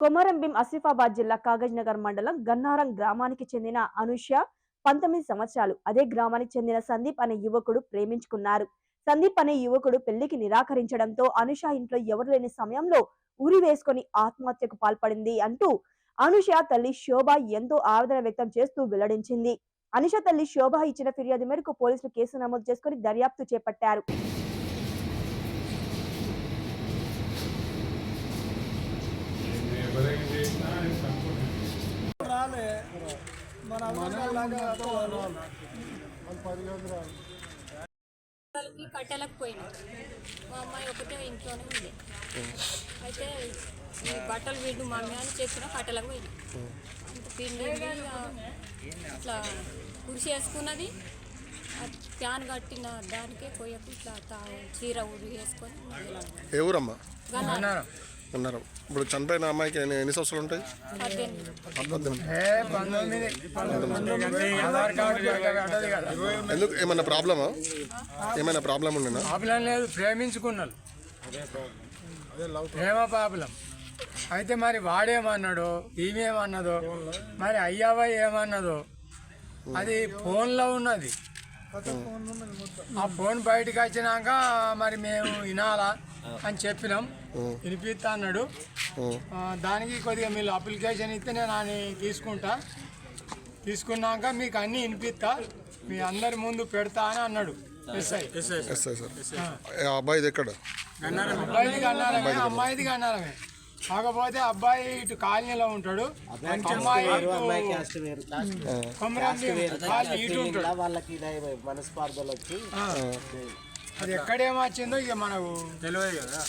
కొమరంభీం ఆసిఫాబాద్ జిల్లా కాగజ్ నగర్ మండలం గన్నారం గ్రామానికి చెందిన అనుష పంతొమ్మిది సంవత్సరాలు. అదే గ్రామానికి చెందిన సందీప్ అనే యువకుడు ప్రేమించుకున్నారు. సందీప్ అనే యువకుడు పెళ్ళికి నిరాకరించడంతో అనుష ఇంట్లో ఎవరు లేని సమయంలో ఉరి వేసుకొని ఆత్మహత్యకు పాల్పడింది అంటూ అనుష తల్లి శోభ ఎంతో ఆవేదన వ్యక్తం చేస్తూ వెల్లడించింది. అనుష తల్లి శోభ ఇచ్చిన ఫిర్యాదు మేరకు పోలీసులు కేసు నమోదు చేసుకుని దర్యాప్తు చేపట్టారు. కట్టెలకు పోయినా. మా అమ్మాయి ఒకటే ఇంట్లోనే ఉంది. అయితే ఈ బట్టలు వీడు మమ్మీ అని చెప్పిన కట్టెలకు పోయింది పిండి ఇట్లా కురిసి వేసుకున్నది. ప్యాన్ కట్టిన దానికే కొయ్యకు ఇట్లా తా- చీర ఊరి వేసుకొని. ఏ ఊరమ్మా. ఉన్నారు ఇప్పుడు చనిపోయిన అమ్మాయికి ఎన్ని సంవత్సరాలు ఉంటాయి? ఎందుకు? ఏమైనా ప్రాబ్లమా? ఏమైనా ప్రాబ్లం ఉండేనా ప్రాబ్లం లేదు ప్రేమించుకున్నారు ప్రేమ ప్రాబ్లం అయితే మరి వాడేమన్నాడో? ఈమెమన్నదో మరి అయ్యావా ఏమన్నదో? అది ఫోన్లో ఉన్నది. ఆ ఫోన్ బయటకు వచ్చినాక మరి మేము వినాలా అని చెప్పినాం. వినిపిస్తా అన్నాడు. దానికి కొద్దిగా మీరు అప్లికేషన్ ఇస్తే నేను తీసుకుంటా. తీసుకున్నాక మీకు అన్నీ వినిపిస్తా. మీ అందరి ముందు పెడతా అని అన్నాడు. అబ్బాయిది ఎక్కడ? అమ్మాయిది కన్నారమే కాకపోతే అబ్బాయి ఇటు కాలనీలో ఉంటాడు. అమ్మాయి ఇటు కొమరాన్ని కాలనీ ఇటు ఉంటాడు. వాళ్ళకి మనస్పార్థలు వచ్చి. అది ఎక్కడేమొచ్చిందో ఇక మనకు తెలియదు కదా.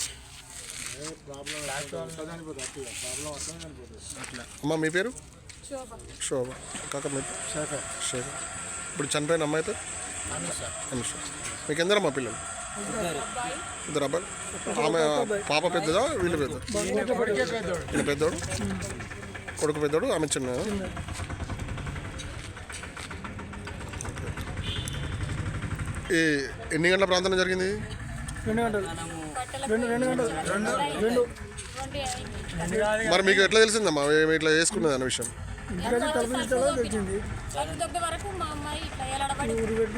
అమ్మ మీ పేరు? శోభ. శోభ. కాక మీ శేఖర్. శేఖర్. ఇప్పుడు చనిపోయిన అమ్మాయితో అనుష. మీకు ఎందరమ్మా పిల్లలు? ఇద్దరు అబ్బాయి ఆమె పాప పెద్దదా వీళ్ళు పెద్ద? కొడుకే పెద్దోడు? కొడుకు పెద్దోడు ఆమె చిన్న ఈ ఎన్ని గంటల ప్రాంతం జరిగింది? రెండు రెండు మరి మీకు ఎట్లా తెలిసిందమ్మా? ఏమి ఇట్లా చేసుకున్నది అన్న విషయం?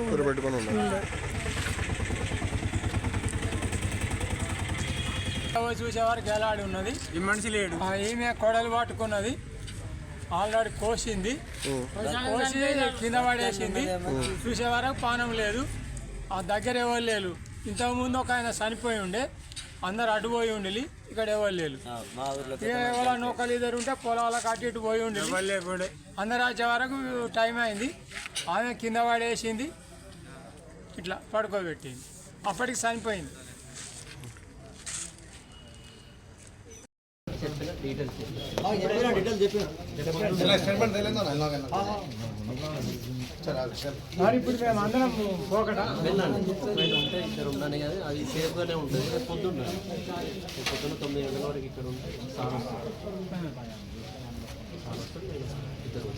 ఊరు పెట్టుకొని ఉన్నారు చూసేవారికి ఎలాడి ఉన్నది? ఈ మనిషి లేడు. ఈమె కొడలు పట్టుకున్నది. ఆల్రెడీ కోసింది. కోసి కింద పడేసింది. చూసే వరకు పానం లేదు. ఆ దగ్గర ఎవరు లేరు. ఇంతకుముందు ఒక ఆయన చనిపోయి ఉండే. అందరు అటు పోయి ఉండి ఇక్కడ ఎవరు లేరు. ఎవరో నూకలు ఇద్దరు ఉంటే పొలాలకు అటు ఇటు పోయి ఉండి అందరు వచ్చే వరకు టైం అయింది. ఆమె కింద పడేసింది. ఇట్లా పడుకోబెట్టింది. అప్పటికి చనిపోయింది. ఇప్పుడు మేము అందరం పోకట ఉంటే ఇక్కడ ఉన్నాను కానీ అది సేఫ్గానే ఉంటుంది రేపు పొద్దున్న రేపు పొద్దున్న తొమ్మిది గంటల వరకు ఇక్కడ ఉంటే సార్ వస్తాడు. ఇద్దరు